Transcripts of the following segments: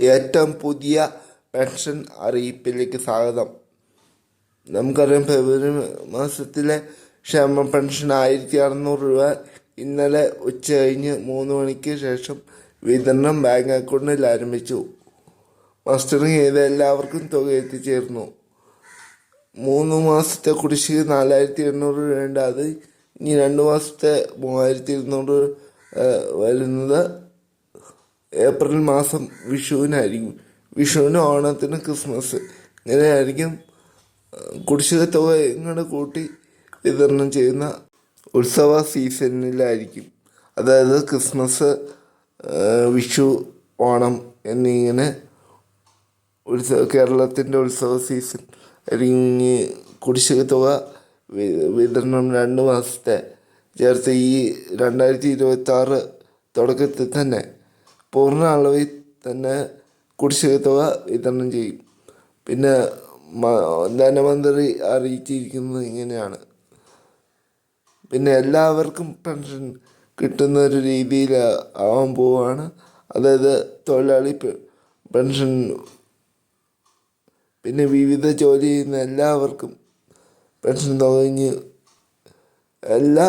ഏറ്റവും പുതിയ പെൻഷൻ അറിയിപ്പിലേക്ക് സ്വാഗതം. നമുക്കറിയാം ഫെബ്രുവരി മാസത്തിലെ ക്ഷേമ പെൻഷൻ ആയിരത്തി അറുന്നൂറ് രൂപ ഇന്നലെ ഉച്ച കഴിഞ്ഞ് മൂന്ന് മണിക്ക് ശേഷം വിതരണം ബാങ്ക് അക്കൗണ്ടിൽ ആരംഭിച്ചു. മസ്റ്ററിങ് ചെയ്ത എല്ലാവർക്കും തുക എത്തിച്ചേർന്നു. മൂന്ന് മാസത്തെ കുടിശ്ശിക നാലായിരത്തി എണ്ണൂറ് രൂപയുണ്ട് അത് ഇനി രണ്ട് മാസത്തെ മൂവായിരത്തി ഇരുന്നൂറ് വരുന്നത് ഏപ്രിൽ മാസം വിഷുവിനായിരിക്കും. വിഷുവിന് ഓണത്തിന് ക്രിസ്മസ്. ഇങ്ങനെയായിരിക്കും കുടിശ്ശിക തുക ഇങ്ങനെ കൂട്ടി വിതരണം ചെയ്യുന്ന ഉത്സവ സീസണിലായിരിക്കും. അതായത് ക്രിസ്മസ് വിഷു ഓണം എന്നിങ്ങനെ ഉത്സവ കേരളത്തിന്റെ ഉത്സവ സീസൺ. അല്ലെങ്കിൽ കുടിശ്ശിക തുക വിതരണം രണ്ട് മാസത്തെ ചേർത്ത് ഈ രണ്ടായിരത്തി ഇരുപത്തി ആറ് തുടക്കത്തിൽ തന്നെ പൂർണ അളവിൽ തന്നെ കുടിശ്ശിക തുക വിതരണം ചെയ്യും. പിന്നെ ധനമന്ത്രി അറിയിച്ചിരിക്കുന്നത് ഇങ്ങനെയാണ്. പിന്നെ എല്ലാവർക്കും പെൻഷൻ കിട്ടുന്ന ഒരു രീതിയിൽ ആവാൻ പോവുകയാണ്. അതായത് തൊഴിലാളി പെൻഷൻ പിന്നെ വിവിധ ജോലി ചെയ്യുന്ന എല്ലാവർക്കും പെൻഷൻ തുടങ്ങി എല്ലാ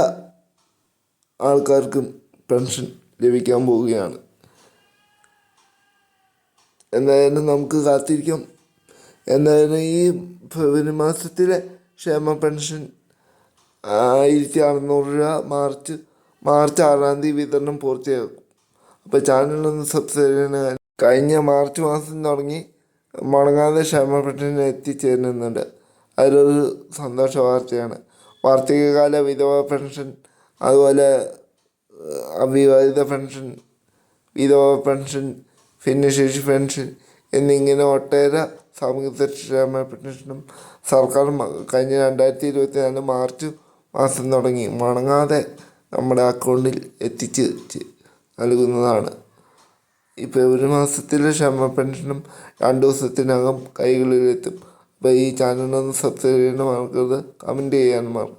ആൾക്കാർക്കും പെൻഷൻ ലഭിക്കാൻ പോവുകയാണ്. എന്തായാലും നമുക്ക് കാത്തിരിക്കാം. എന്തായാലും ഈ ഫെബ്രുവരി മാസത്തിലെ ക്ഷേമ പെൻഷൻ ആയിരത്തി അറുന്നൂറ് രൂപ മാർച്ച് മാർച്ച് ആറാം തീയതി വിതരണം പൂർത്തിയാക്കും അപ്പോൾ ചാനലൊന്ന് സബ്സ്ക്രൈബ് ചെയ്യണം കഴിഞ്ഞ മാർച്ച് മാസം തുടങ്ങി മുടങ്ങാതെ ക്ഷേമ പെൻഷൻ എത്തിച്ചേരുന്നുണ്ട്. അതൊരു സന്തോഷ വാർത്തയാണ്. വാർഷികകാല വിധവ പെൻഷൻ അതുപോലെ അവിവാഹിത പെൻഷൻ വിധവ പെൻഷൻ ഭിന്നശേഷി പെൻഷൻ എന്നിങ്ങനെ ഒട്ടേറെ സാമൂഹ്യ ക്ഷേമ പെൻഷനും സർക്കാർ കഴിഞ്ഞ രണ്ടായിരത്തി ഇരുപത്തി നാല് മാർച്ച് മാസം തുടങ്ങി മണങ്ങാതെ നമ്മുടെ അക്കൗണ്ടിൽ എത്തിച്ച് നൽകുന്നതാണ്. ഈ ഫെബ്രുവരി മാസത്തിലെ ക്ഷമ പെൻഷനും രണ്ട് ദിവസത്തിനകം കൈകളിലെത്തും. അപ്പോൾ ഈ ചാനലൊന്ന് സബ്സ്ക്രൈബ് ചെയ്യാൻ മറക്കരുത് കമന്റ് ചെയ്യാൻ മറക്കരുത്.